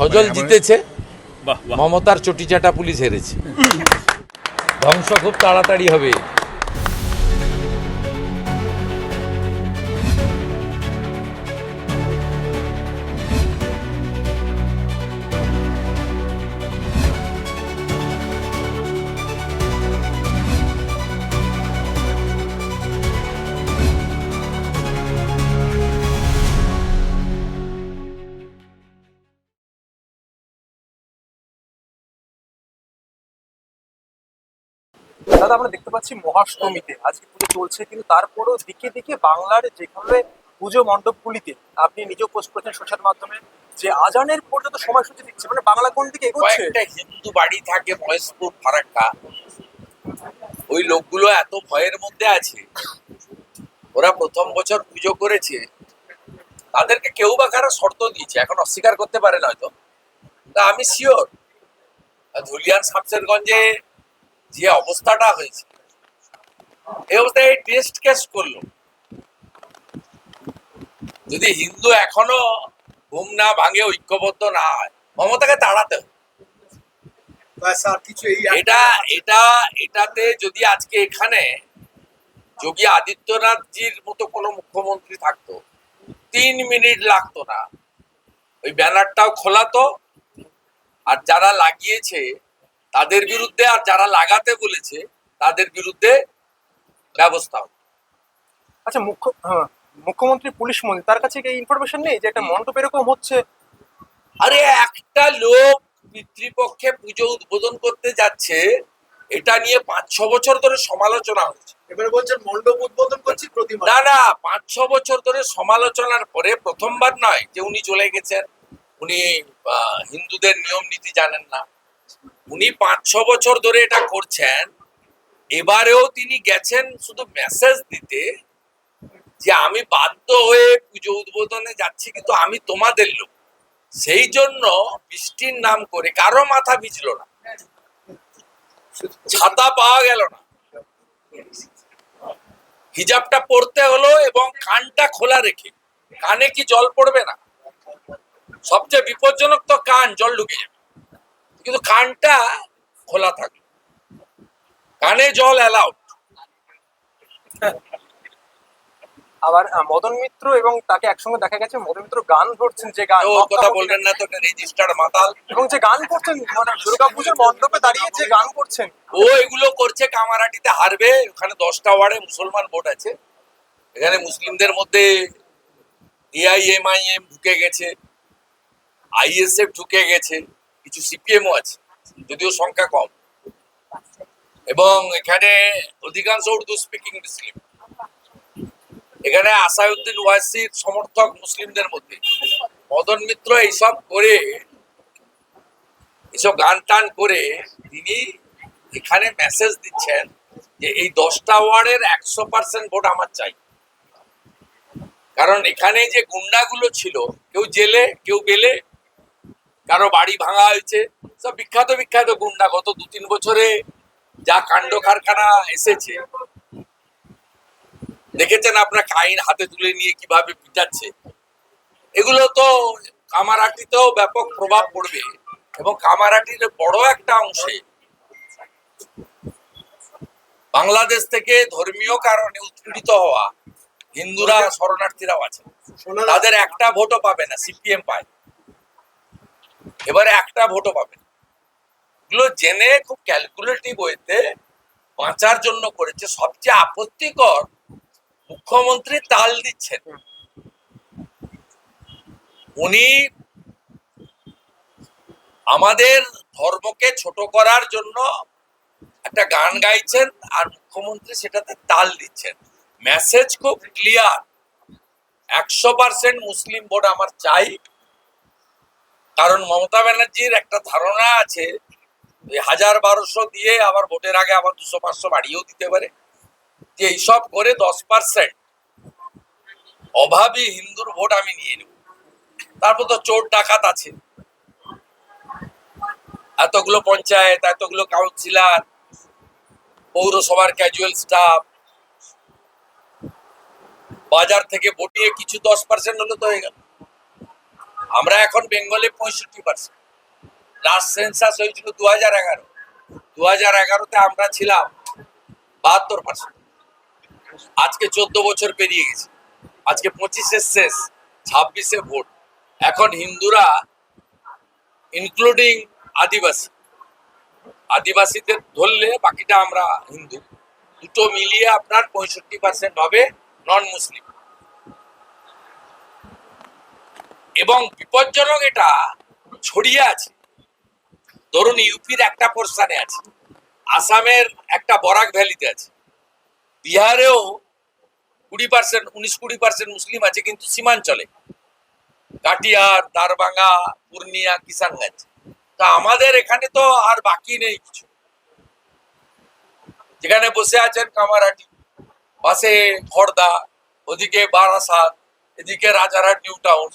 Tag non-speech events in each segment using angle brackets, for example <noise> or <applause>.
সজল মানে জিতেছে। মমতার চটিচাটা পুলিশ হেরেছে। ধ্বংস খুব তাড়াতাড়ি হবে। দাদা, আমরা দেখতে পাচ্ছি মহাষ্টমীতে। আজকে পুজো চলছে, কিন্তু তারপরও দিকে দিকে বাংলার যেভাবে পুজো মণ্ডপগুলিতে আপনি নিজেও পোস্ট করেছেন সোশ্যাল মাধ্যমে, যে আজানের পর্যন্ত সময়সূচি দিচ্ছে মানে বাংলা কোন দিকে এগোচ্ছে? কয়েকটা হিন্দু বাড়ি থাকে, মহেশপুর, ফারাক্কা। ওই লোকগুলো এত ভয়ের মধ্যে আছে, ওরা প্রথম বছর পুজো করেছে, তাদেরকে কেউ বা কারও শর্ত দিয়েছে, এখন অস্বীকার করতে পারে না হয়তো। তা আমি শিওর ধুলিয়ান শামসেরগঞ্জে যে অবস্থাটা হয়েছে। এই অবস্থায় টেস্ট কেস করল। যদি হিন্দু এখনও ঘুম না ভাঙে ঐক্যবদ্ধ না হয় মমতাকে তাড়াতে হবে। এটা এটা এটাতে যদি আজকে এখানে যোগী আদিত্যনাথজির মতো কোনো মুখ্যমন্ত্রী থাকতো তিন মিনিট লাগতো না। ওই ব্যানারটাও খোলাতো। আর যারা লাগিয়েছে তাদের বিরুদ্ধে আর যারা লাগাতে বলেছে তাদের বিরুদ্ধে ব্যবস্থা। আচ্ছা মুখ্য হ্যাঁ, মুখ্যমন্ত্রী পুলিশ মন্ত্রী তার কাছে কি ইনফরমেশন নেই যে একটা মণ্ডপ এরকম হচ্ছে? আরে একটা লোক পিতৃপক্ষে পুজো উদ্বোধন করতে যাচ্ছে এটা নিয়ে পাঁচ ছ বছর ধরে সমালোচনা হচ্ছে। এবারে বলছেন মণ্ডপ উদ্বোধন করছি প্রতিমা না না পাঁচ ছ বছর ধরে সমালোচনার পরে প্রথমবার নয় যে উনি চলে গেছেন। উনি আহ, হিন্দুদের নিয়ম নীতি জানেন না। উনি পাঁচ, ছ বছর ধরে এটা করছেন। এবারেও তিনি গেছেন শুধু মেসেজ দিতে যে আমি বাধ্য হয়ে পুজো উদ্বোধনে যাচ্ছি, কিন্তু আমি তোমাদের লোক। সেই জন্য বৃষ্টির নাম করে কারও মাথা ভিজলো না। ছাতা পাওয়া গেল না। হিজাবটা পরতে হলো এবং কানটা খোলা রেখে। কানে কি জল পড়বে না? সবচেয়ে বিপজ্জনক তো কান, জল ঢুকে যাবে। কিন্তু কানটা খোলা থাকবে কানে জল অ্যালাউড আবার মদন মিত্র এবং তাকে একসঙ্গে দেখা গেছে মদন মিত্র গান করছেন যে গান কথা বলবেন না তো রেজিস্টার্ড মাতাল। এবং যে গান করছেন মানে দুর্গাপুজোর মণ্ডপে দাঁড়িয়ে যে গান করছেন। ও এগুলো করছে কামারাটিতে হারবে ওখানে দশটা ওয়ার্ডে মুসলমান ভোট আছে। এখানে মুসলিমদের মধ্যে এআইএমআইএম ঢুকে গেছে আইএসএফ ঢুকে গেছে। কিছু সিপিএমও আছে, যদিও সংখ্যা কম। এবং এখানে অধিকাংশ উর্দু স্পিকিং মুসলিম এখানে আসাউদ্দিন ওয়াসির সমর্থক মুসলিমদের মধ্যে। মদন মিত্র এইসব করে এসব গান টান করে তিনি এখানে মেসেজ দিচ্ছেন যে এই দশটা ওয়ার্ডের একশো পার্সেন্ট ভোট আমার চাই। কারণ এখানে যে গুন্ডাগুলো ছিল, কেউ জেলে, কেউ বেলে কারও বাড়ি ভাঙা হয়েছে সব বিখ্যাত বিখ্যাত গুন্ডা গত দু তিন বছরে যা কাণ্ড কারখানা এসেছে। দেখেছেন আপনার কাইন হাতে তুলে নিয়ে কীভাবে পিটাচ্ছে? এগুলো তো কামারাটিতেও ব্যাপক প্রভাব পড়বে এবং কামারাটির বড় একটা অংশে বাংলাদেশ থেকে ধর্মীয় কারণে উৎপীড়িত হওয়া হিন্দুরা শরণার্থীরাও আছে। তাদের একটা ভোটও পাবে না সিপিএম পায়। এবারে একটা ভোটও পাবে। এগুলো জেনে খুব ক্যালকুলেটিভ ওয়েতে বাঁচার জন্য করেছে। সবচেয়ে আপত্তিকর মুখ্যমন্ত্রী তাল দিচ্ছেন। উনি আমাদের ধর্মকে ছোট করার জন্য একটা গান গাইছেন আর মুখ্যমন্ত্রী সেটাতে তাল দিচ্ছেন। মেসেজ খুব ক্লিয়ার একশো পার্সেন্ট মুসলিম ভোট আমার চাই। কারণ মমতা ব্যানার্জির একটা ধারণা আছে হাজার বারোশো দিয়ে আবার ভোটের আগে আবার দুশো পাঁচশো বাড়িয়েও দিতে পারে। যে এইসব করে দশ পার্সেন্ট অভাবী হিন্দুর ভোট আমি নিয়ে নেব। তারপর তো চোর ডাকাত আছে। এতগুলো পঞ্চায়েত, এতগুলো কাউন্সিলর, পৌরসভার ক্যাজুয়াল স্টাফ বাজার থেকে বটিয়ে কিছু দশ পার্সেন্ট হলে তো হয়ে গেল। আমরা এখন বেঙ্গলে পঁয়ষট্টি পার্সেন্ট লাস্ট সেন্সাস হয়েছিল দু হাজার এগারো। দু হাজার এগারোতে আমরা ছিলাম বাহাত্তর পার্সেন্ট আজকে চোদ্দ বছর পেরিয়ে গেছে। আজকে পঁচিশে শেষ, ছাব্বিশে ভোট। এখন হিন্দুরা ইনক্লুডিং আদিবাসী। আদিবাসীদের ধরলে বাকিটা আমরা হিন্দু। দুটো মিলিয়ে আপনার পঁয়ষট্টি পার্সেন্ট হবে নন মুসলিম এবং বিপজ্জনক এটা ছড়িয়ে আছে। ধরুন ইউপির একটা পোর্শনে আছে, আসামের একটা বরাক ভ্যালিতে আছে। বিহারেও কুড়ি পার্সেন্ট উনিশ কুড়ি পার্সেন্ট মুসলিম আছে, কিন্তু সীমাঞ্চলে। কাটিয়ার দারবাঙ্গা পূর্ণিয়া, কিষানগঞ্জ। তা আমাদের এখানে তো আর বাকি নেই কিছু। যেখানে বসে আছেন কামারহাটি পাশে খড়দা ওদিকে বারাসাত, এদিকে রাজারহাট, নিউ টাউন।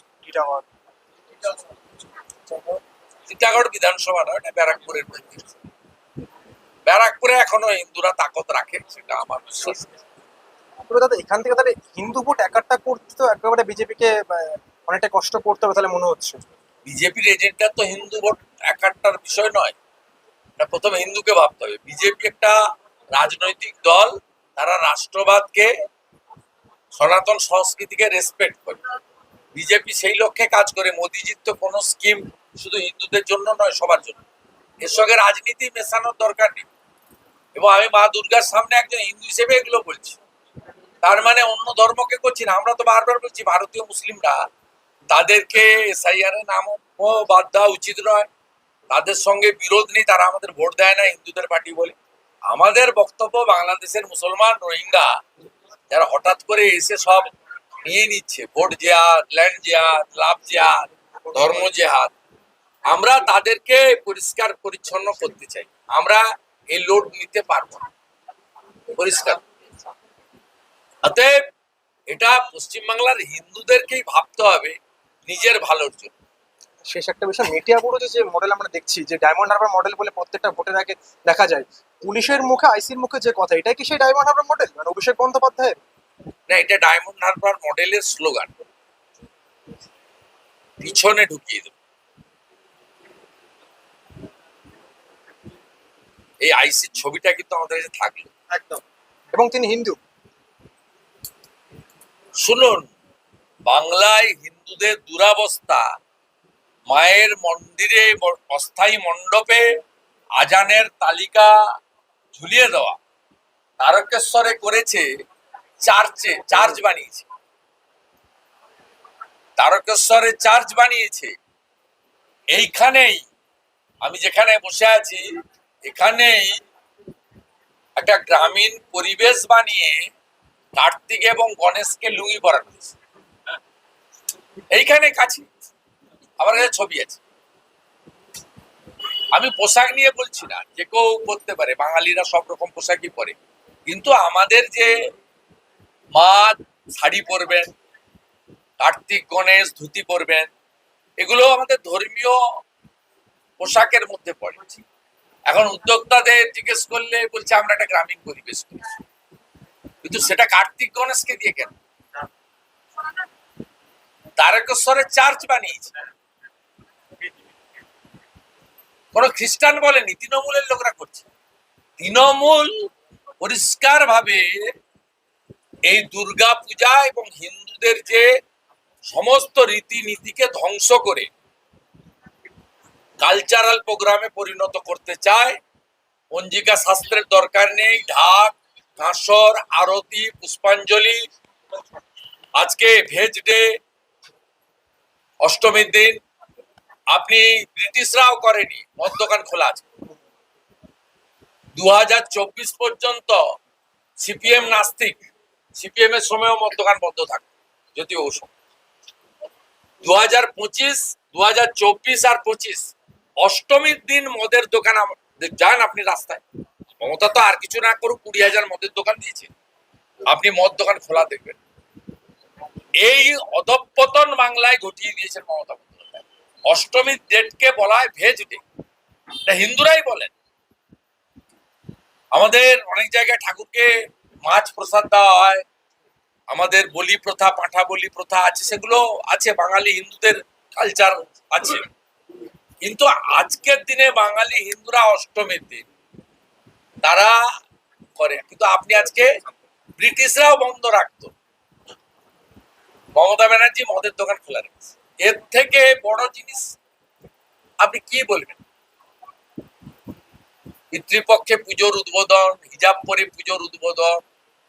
টিটাগড় বিধানসভা নয় এটা ব্যারাকপুরের ব্যারাকপুরে এখনও হিন্দুরা তাকত রাখে সেটা আমার বিশ্বাস তবে দাদা এখান থেকে তাহলে হিন্দু ভোট একাট্টা করতে তো একেবারে বিজেপিকে অনেকটা কষ্ট করতে হবে তাহলে মনে হচ্ছে। বিজেপির এজেন্ডা তো হিন্দু ভোট একাত্তার বিষয় নয়। এটা প্রথমে হিন্দুকে ভাবতে হবে। বিজেপি একটা রাজনৈতিক দল তারা রাষ্ট্রবাদকে সনাতন সংস্কৃতিকে রেসপেক্ট করে। বিজেপি সেই লক্ষ্যে কাজ করে। মোদিজির তো কোনো স্কিম শুধু হিন্দুদের জন্য নয়, সবার জন্য। এর সঙ্গে রাজনীতি মেশানোর দরকার নেই। এবং আমি মা দুর্গার সামনে একজন হিন্দু হিসেবে এগুলো বলছি। তার মানে অন্য ধর্মকে করছি না। আমরা তো বারবার বলছি, ভারতীয় মুসলিমরা তাদেরকে এসআইআর নামও বাদ দেওয়া উচিত নয়। তাদের সঙ্গে বিরোধ নেই। তারা আমাদের ভোট দেয় না হিন্দুদের পার্টি বলে। আমাদের বক্তব্য বাংলাদেশের মুসলমান রোহিঙ্গা, যারা হঠাৎ করে এসে সব নিয়ে নিচ্ছে। ভোট জেহাদ ল্যান্ড জেহাদ, লাভ জেহাদ, ধর্ম জেহাদ। আমরা তাদেরকে পরিষ্কার, পরিচ্ছন্ন করতে চাই। আমরা এই লোড নিতে পারব না। পরিষ্কার। অতএব এটা পশ্চিমবাংলার হিন্দুদেরকেই ভাবতে হবে নিজের ভালোর জন্য। শেষ একটা বিষয় মেটিয়াপুরতে যে মডেল আমরা দেখছি, যে ডায়মন্ড হারবার মডেল বলে প্রত্যেকটা ভোটের আগে দেখা যায়, পুলিশের মুখে আইসির মুখে যে কথা, এটাই কি সেই ডায়মন্ড হারবার মডেল মানে অভিষেক বন্দ্যোপাধ্যায়ের? না এটা ডায়মন্ড হারবার মডেলের স্লোগান পিছনে ঢুকিয়ে দেব। এই আইসির ছবিটা কিন্তু আমাদের কাছে থাকল। একদম। এবং তিনি হিন্দু। শুনুন বাংলায় হিন্দুদের দুরাবস্থা মায়ের মন্দিরে অস্থায়ী মণ্ডপে আজানের তালিকা ঝুলিয়ে দেওয়া তারকেশ্বরে করেছে চার্চে চার্চ বানিয়েছে। তারকেশ্বরে চার্চ বানিয়েছে। এইখানেই, আমি যেখানে বসে আছি, এখানেই একটা গ্রামীণ পরিবেশ বানিয়ে কার্তিক এবং গণেশকে লুঙ্গি পরানো হয়েছে। এইখানে কাছে, আমার কাছে ছবি আছে। আমি পোশাক নিয়ে বলছি না, যে কেউ করতে পারে, বাঙালিরা সব রকম পোশাকই পরে। কিন্তু আমাদের যে মা শাড়ি পরবেন, কার্তিক, গণেশ, ধুতি পরবেন এগুলো আমাদের ধর্মীয় পোশাকের মধ্যে পড়ে। এখন উদ্যোক্তাদের জিজ্ঞেস করলে বলছে, আমরা একটা গ্রামীণ পরিবেশ করছি। কিন্তু সেটা কার্তিক, গণেশকে দিয়ে কেন? তারকেশ্বরে চার্চ বানিয়েছে। কোন খ্রিস্টান বলেনি, তৃণমূলের লোকরা করছে। তৃণমূল পরিষ্কার ভাবে এই দুর্গা পূজা এবং হিন্দুদের যে সমস্ত রীতিনীতিকে ধ্বংস করে কালচারাল প্রোগ্রামে পরিণত করতে চায়, পঞ্জিকা শাস্ত্রের দরকার নেই, ঢাক, কাঁসর, আরতি, পুষ্পাঞ্জলি। আজকে ভেজ ডে অষ্টমীর দিন। আপনি ব্রিটিশরাও করেনি, মদ দোকান খোলা আছে। দু হাজার চব্বিশ পর্যন্ত সিপিএম নাস্তিক সিপিএম এর সময়ও মদ দোকান বন্ধ থাকে যদিও ও সময় দু হাজার পঁচিশ দু হাজার চব্বিশ আর পঁচিশ, অষ্টমীর দিন মদের দোকান যান আপনি রাস্তায়। মমতা তো আর কিছু না করুক, কুড়ি হাজার মদের দোকান দিয়েছে। আপনি মদ দোকান খোলা দেখবেন। এই অধপতন বাংলায় ঘটিয়ে দিয়েছেন মমতা বন্দ্যোপাধ্যায়। অষ্টমীর ডেটকে বলা হয় ভেজ ডে হিন্দুরাই বলেন। আমাদের অনেক জায়গায় ঠাকুরকে মাছ প্রসাদ দেওয়া হয়। আমাদের বলি প্রথা, পাঁঠা বলি প্রথা আছে, সেগুলো আছে, বাঙালি হিন্দুদের কালচার আছে। কিন্তু আজকের দিনে বাঙালি হিন্দুরা অষ্টমীর দিন। তারা করে। কিন্তু আপনি আজকে ব্রিটিশরাও বন্ধ রাখতো। মমতা ব্যানার্জি মদের দোকান খোলা রেখেছে। এর থেকে বড় জিনিস আপনি কি বলবেন? পিতৃপক্ষে পুজোর উদ্বোধন, হিজাব পরে পুজোর উদ্বোধন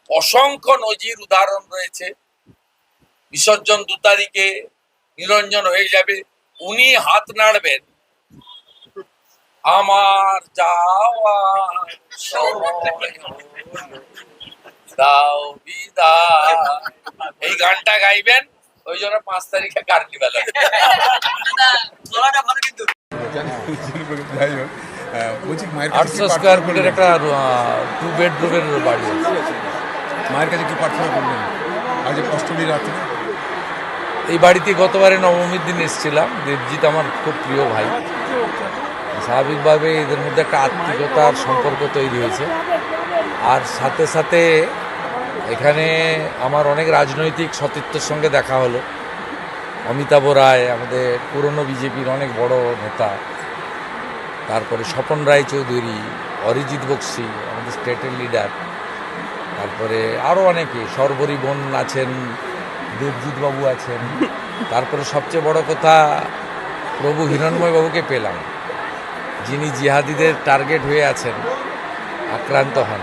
অসংখ্য নজির উদাহরণ রয়েছে। বিসর্জন দু তারিখে নিরঞ্জন হয়ে যাবে উনি হাত নাড়বেন। আমার দাও বিদায়। এই গানটা গাইবেন ওই জন্য পাঁচ তারিখে কার্নিভাল আটশো স্কোয়ার ফুটের একটা টু বেডরুমের বাড়ি আছে। মায়ের কাছে কি প্রার্থনা করলেন। আজ অষ্টমীর রাত্রে। এই বাড়িতে গতবারে নবমীর দিন এসেছিলাম। দেবজিৎ আমার খুব প্রিয় ভাই। স্বাভাবিকভাবে এদের মধ্যে একটা আত্মিকতার সম্পর্ক তৈরি হয়েছে। আর সাথে সাথে এখানে আমার অনেক রাজনৈতিক সতীর্থের সঙ্গে দেখা হলো। অমিতাভ রায়, আমাদের পুরনো বিজেপির অনেক বড় নেতা। তারপরে স্বপন রায় চৌধুরী, অরিজিৎ বক্সি, আমাদের স্টেটের লিডার। তারপরে আরও অনেকে, সর্বরী বোন আছেন দেবজিৎবাবু আছেন। তারপরে সবচেয়ে বড় কথা, প্রভু হিরণময় বাবুকে পেলাম। যিনি জিহাদিদের টার্গেট হয়ে আছেন, আক্রান্ত হন।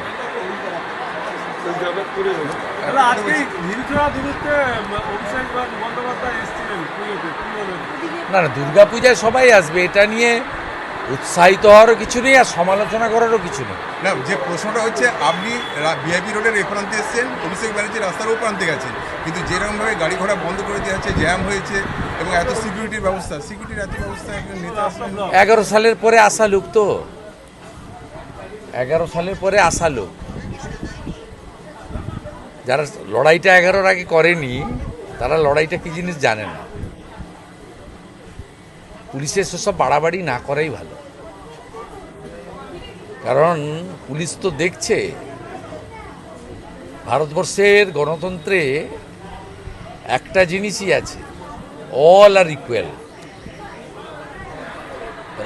না না, দুর্গাপূজায় সবাই আসবে, এটা নিয়ে উৎসাহিত হওয়ারও কিছু নেই আর সমালোচনা করারও কিছু নেই। না যে প্রশ্নটা হচ্ছে আপনি বিআইপি রোডের এ প্রান্তে এসেছেন অভিষেক ব্যানার্জি রাস্তার ও প্রান্তে গেছেন কিন্তু যেরকমভাবে গাড়ি ঘোড়া বন্ধ করে দেওয়া হচ্ছে জ্যাম হয়েছে এবং এত সিকিউরিটির ব্যবস্থা সিকিউরিটির এত ব্যবস্থা একজন নেতা এগারো সালের পরে আসা লোক তো। এগারো সালের পরে আসা লোক। যারা লড়াইটা এগারোর আগে করেনি তারা লড়াইটা কি জিনিস জানে না। পুলিশের সেসব বাড়াবাড়ি না করাই ভালো। কারণ পুলিশ তো দেখছে, ভারতবর্ষের গণতন্ত্রে একটা জিনিসই আছে অল আর ইকুয়াল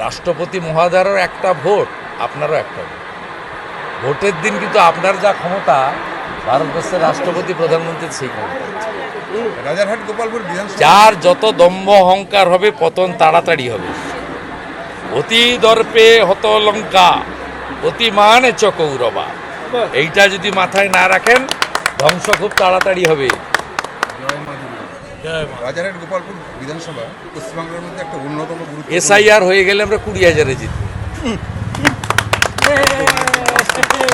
রাষ্ট্রপতি মহাদারও একটা ভোট, আপনারও একটা ভোট। ভোটের দিন কিন্তু আপনার যা ক্ষমতা, ভারতবর্ষের রাষ্ট্রপতি, প্রধানমন্ত্রীর সেই ক্ষমতা। রাজারহাট গোপালপুর বিধানসভা। যার যত দম্ভ অহংকার হবে পতন তাড়াতাড়ি হবে। অতি দর্পে হত লঙ্কা অতি মানে চ কৌরবা। এইটা যদি মাথায় না রাখেন ধ্বংস খুব তাড়াতাড়ি হবে। রাজারহাট গোপালপুর বিধানসভা পশ্চিমবাংলার মধ্যে একটা অন্যতম এসআইআর হয়ে গেলে আমরা কুড়ি হাজারে জিতব। <laughs>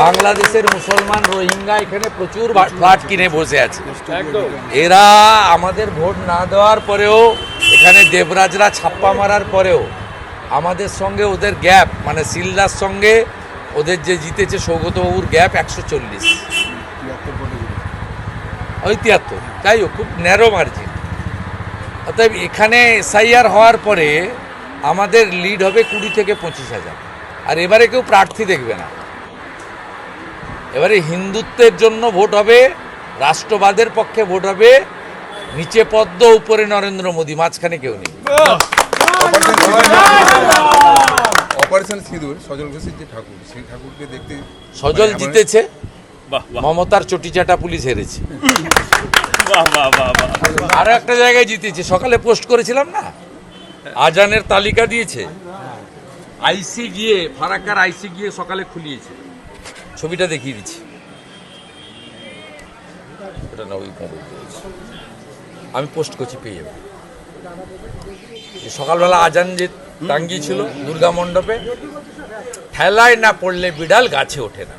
বাংলাদেশের মুসলমান রোহিঙ্গা এখানে প্রচুর ফ্ল্যাট কিনে বসে আছে। এরা আমাদের ভোট না দেওয়ার পরেও এখানে দেবরাজরা ছাপ্পা মারার পরেও আমাদের সঙ্গে ওদের গ্যাপ মানে সিলদার সঙ্গে ওদের যে জিতেছে সৌগতবাবুর গ্যাপ একশো চল্লিশ। ওই তিয়াত্তর যাই হোক খুব ন্যারো মার্জিন অতএব এখানে এসআইআর হওয়ার পরে আমাদের লিড হবে কুড়ি থেকে পঁচিশ হাজার। আর এবারে কেউ প্রার্থী দেখবে না। এবারে হিন্দুত্বের জন্য ভোট হবে রাষ্ট্রবাদের পক্ষে ভোট হবে নিচে পদ্ম উপরে নরেন্দ্র মোদী মাঝখানে কেউ নেই। অপারেশন সিঁদুর- সজল ঘোষের যে ঠাকুর সেই ঠাকুরকে দেখতে সজল মানে জিতেছে মমতার চটিচাটা পুলিশ হেরেছে। আরও একটা জায়গায় জিতেছে সকালে পোস্ট করেছিলাম না? আজানের তালিকা দিয়েছে। আইসি গিয়ে ফারাক্কার আইসি গিয়ে সকালে খুলিয়েছে। ছবিটা দেখিয়ে দিচ্ছি। এটা না ওই মোবাইল আমি পোস্ট করছি পেয়ে যাব। সকালবেলা আজান যে টাঙ্গি ছিল দুর্গা মণ্ডপে ঠেলায় না পড়লে বিড়াল গাছে ওঠে না।